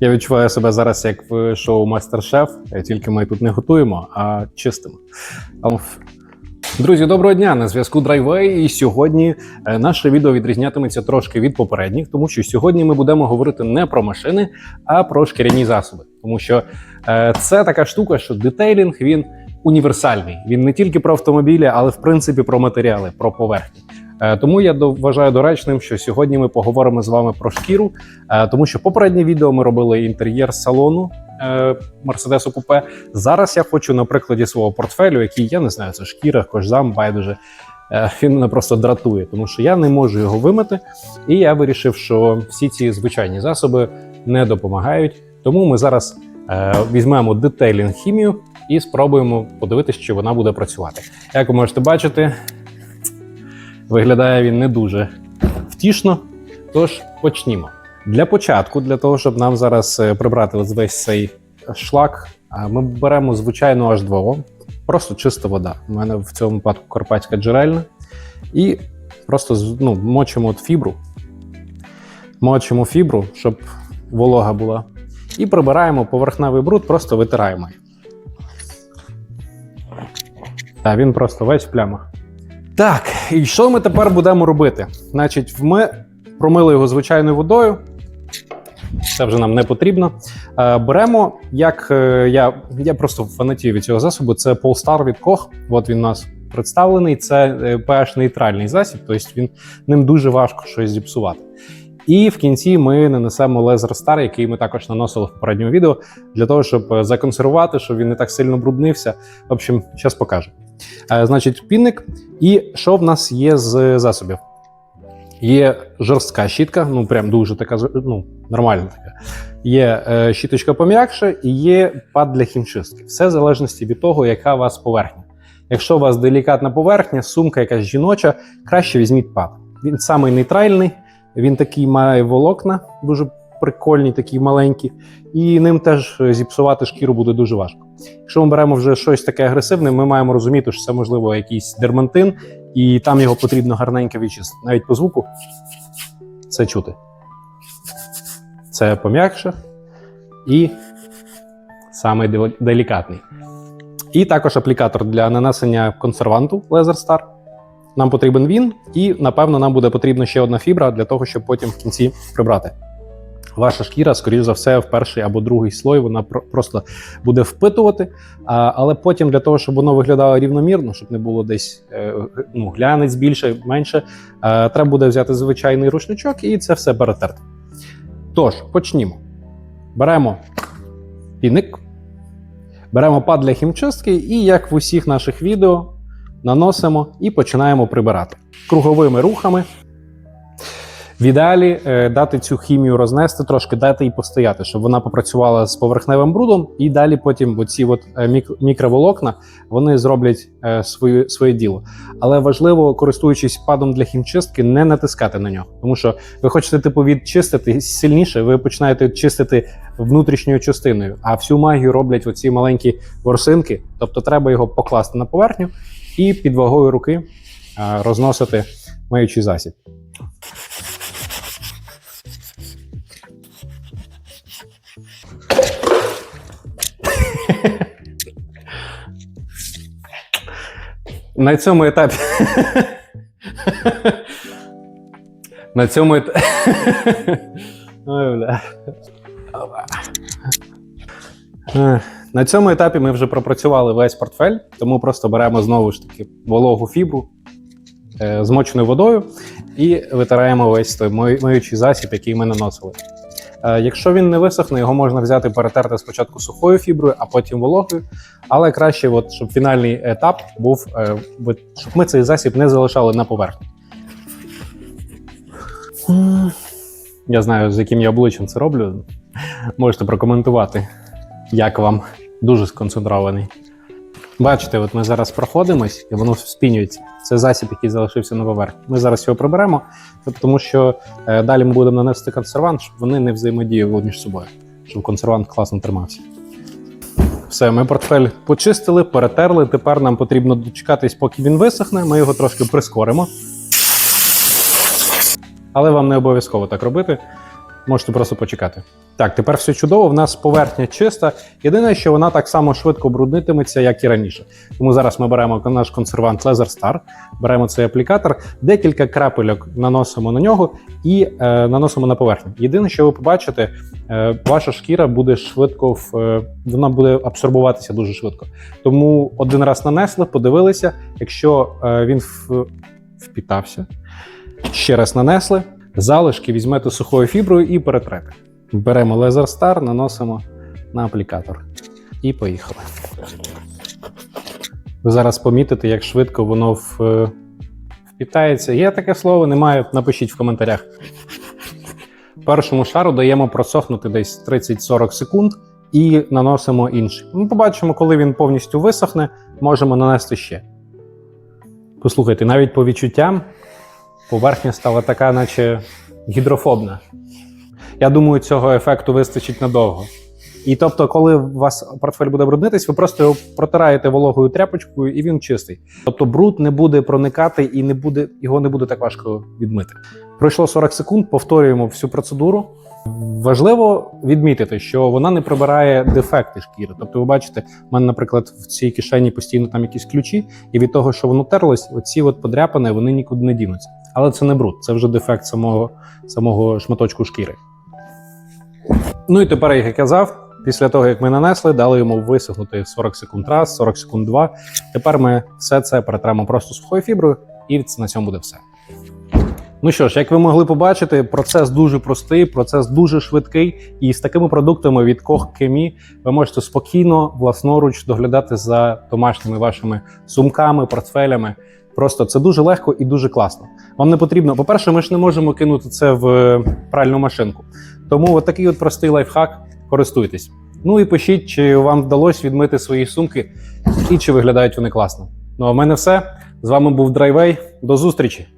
Я відчуваю себе зараз як в шоу Мастер-Шеф, тільки ми тут не готуємо, а чистимо. Друзі, доброго дня! На зв'язку Driveway. І сьогодні е, наше відео відрізнятиметься трошки від попередніх, тому що сьогодні ми будемо говорити не про машини, а про шкіряні засоби. Тому що е, це така штука, що детейлінг він універсальний. Він не тільки про автомобілі, але в принципі про матеріали, про поверхні. Е, Тому я вважаю доречним, що сьогодні ми поговоримо з вами про шкіру, е, тому що попереднє відео ми робили інтер'єр салону Мерседесу Купе. Зараз я хочу на прикладі свого портфелю, який я не знаю, це шкіра, кожзам, байдуже. е, Він мене просто дратує, тому що я не можу його вимити. І я вирішив, що всі ці звичайні засоби не допомагають. Тому ми зараз е, візьмемо детейлінг хімію і спробуємо подивитися, чи вона буде працювати. Як ви можете бачити, виглядає він не дуже втішно. Тож почнімо. Для початку, для того, щоб нам зараз е, прибрати весь цей шлак, е, ми беремо звичайну H2O, просто чиста вода. У мене в цьому випадку карпатська джерельна. І просто ну, мочимо от фібру. Мочимо фібру, щоб волога була. І прибираємо поверхневий бруд, просто витираємо. Так, він просто весь в плямах. Так, і що ми тепер будемо робити? Значить, ми промили його звичайною водою. Це вже нам не потрібно. Е, беремо, як е, я, я просто фанатію від цього засобу. Це Polestar від Koch. От він у нас представлений. Це е, pH-нейтральний засіб, тобто він ним дуже важко щось зіпсувати. І в кінці ми нанесемо Laser Star, який ми також наносили в попередньому відео, для того, щоб законсервувати, щоб він не так сильно бруднився. В общем, зараз покажу. Е, Значить, пінник. І що в нас є з засобів? Є жорстка щітка, ну прям дуже така ну, нормальна така. Є е, щіточка пом'якше і є пад для хімчистки. Все в залежності від того, яка у вас поверхня. Якщо у вас делікатна поверхня, сумка якась жіноча, краще візьміть пад. Він самий нейтральний, він такий має волокна, дуже прикольні, такі маленькі, і ним теж зіпсувати шкіру буде дуже важко. Якщо ми беремо вже щось таке агресивне, ми маємо розуміти, що це можливо якийсь дермантин, і там його потрібно гарненько відчистити. Навіть по звуку це чути. Це пом'якше і самий дел- делікатний. І також аплікатор для нанесення консерванту Laser Star. Нам потрібен він, і напевно нам буде потрібна ще одна фібра для того, щоб потім в кінці прибрати. Ваша шкіра, скоріш за все, в перший або другий слой вона просто буде впитувати. Але потім для того, щоб воно виглядало рівномірно, щоб не було десь е, ну, глянець більше, менше, е, треба буде взяти звичайний рушничок і це все перетерти. Тож, почнімо. Беремо піник, беремо пад для хімчистки, і як в усіх наших відео, наносимо і починаємо прибирати круговими рухами. В ідеалі е, дати цю хімію рознести, трошки дати їй постояти, щоб вона попрацювала з поверхневим брудом, і далі потім оці от е, мік- мікроволокна вони зроблять е, свою, своє діло. Але важливо, користуючись падом для хімчистки, не натискати на нього, тому що ви хочете типу відчистити сильніше, ви починаєте чистити внутрішньою частиною, а всю магію роблять оці маленькі ворсинки. Тобто треба його покласти на поверхню і під вагою руки розносити миючий засіб. На цьому етапі. На цьому етапі. Бля. На цьому етапі ми вже пропрацювали весь портфель, тому просто беремо знову ж таки вологу фібру е, змоченою водою і витираємо весь той миючий засіб, який ми наносили. Е, Якщо він не висохне, його можна взяти перетерти спочатку сухою фіброю, а потім вологою. Але краще, от, щоб фінальний етап був, е, щоб ми цей засіб не залишали на поверхні. Я знаю, з яким я обличчям це роблю. Можете прокоментувати, як вам дуже сконцентрований. Бачите, от ми зараз проходимось і воно спінюється. Це засіб, який залишився на поверхні. Ми зараз його приберемо, тому що е, далі ми будемо нанести консервант, щоб вони не взаємодіяли між собою, щоб консервант класно тримався. Все, ми портфель почистили, перетерли. Тепер нам потрібно дочекатись, поки він висохне. Ми його трошки прискоримо. але вам не обов'язково так робити. Можете просто почекати. Так, тепер все чудово. В нас поверхня чиста. Єдине, що вона так само швидко бруднитиметься, як і раніше. Тому зараз ми беремо наш консервант Laser Star, беремо цей аплікатор, декілька крапельок наносимо на нього і е, наносимо на поверхню. Єдине, що ви побачите, е, ваша шкіра буде швидко в, е, вона буде абсорбуватися дуже швидко. Тому один раз нанесли, подивилися. Якщо е, він в, впітався, ще раз нанесли. Залишки візьмете сухою фіброю і перетрете. Беремо Laser Star, наносимо на аплікатор. І поїхали. Ви зараз помітите, як швидко воно в, е, впітається. Є таке слово, немає. Напишіть в коментарях. Першому шару даємо просохнути десь 30-40 секунд і наносимо інший. Ми побачимо, коли він повністю висохне, можемо нанести ще. Послухайте, навіть по відчуттям поверхня стала така, наче гідрофобна. Я думаю, цього ефекту вистачить надовго. І тобто, коли у вас портфель буде бруднитись, ви просто його протираєте вологою тряпочкою, і він чистий. Тобто бруд не буде проникати і не буде, його не буде так важко відмити. Пройшло 40 секунд, повторюємо всю процедуру. Важливо відмітити, що вона не прибирає дефекти шкіри. Тобто, ви бачите, в мене, наприклад, в цій кишені постійно там якісь ключі, і від того, що воно терлось, оці от подряпини вони нікуди не дінуться. Але це не бруд, це вже дефект самого, самого шматочку шкіри. Ну і тепер, як я казав, після того, як ми нанесли, дали йому висохнути 40 секунд раз, 40 секунд два. Тепер ми все це перетремо просто сухою фіброю, і на цьому буде все. Ну що ж, як ви могли побачити, процес дуже простий, процес дуже швидкий, і з такими продуктами від Koch Chemie ви можете спокійно, власноруч доглядати за домашніми вашими сумками, портфелями. Просто це дуже легко і дуже класно. Вам не потрібно. По-перше, ми ж не можемо кинути це в пральну машинку. Тому от такий от простий лайфхак. Користуйтесь. Ну і пишіть, чи вам вдалося відмити свої сумки і чи виглядають вони класно. Ну а в мене все. З вами був Драйвей. До зустрічі!